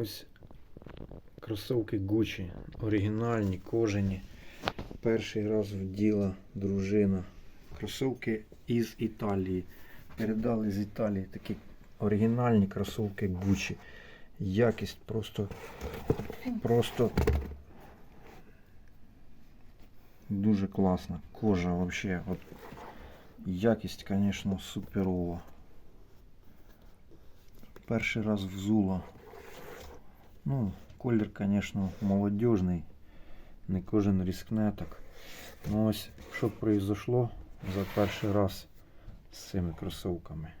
Ось кросовки Gucci. Оригінальні, кожані. Перший раз вділа дружина. Кросовки із Італії. Передали з Італії такі оригінальні кросовки Gucci. Якість просто просто дуже класна. Кожа вообще. От якість, звісно, суперова. Перший раз взула. Ну, колір, звісно, молодіжний. Не кожен рискне так. Ну ось, що произошло за перший раз з цими кросовками.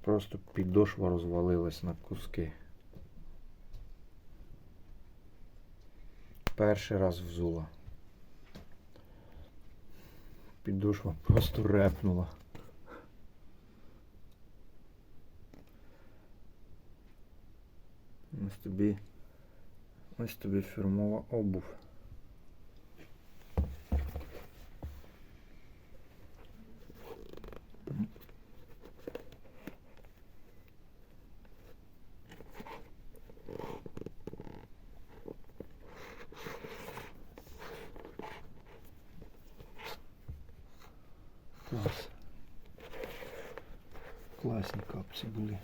Просто підошва розвалилась на куски. Перший раз взула. Підошва просто репнула. Ось тобі. Ось тобі фірмова обув. Клас. Класні капці були.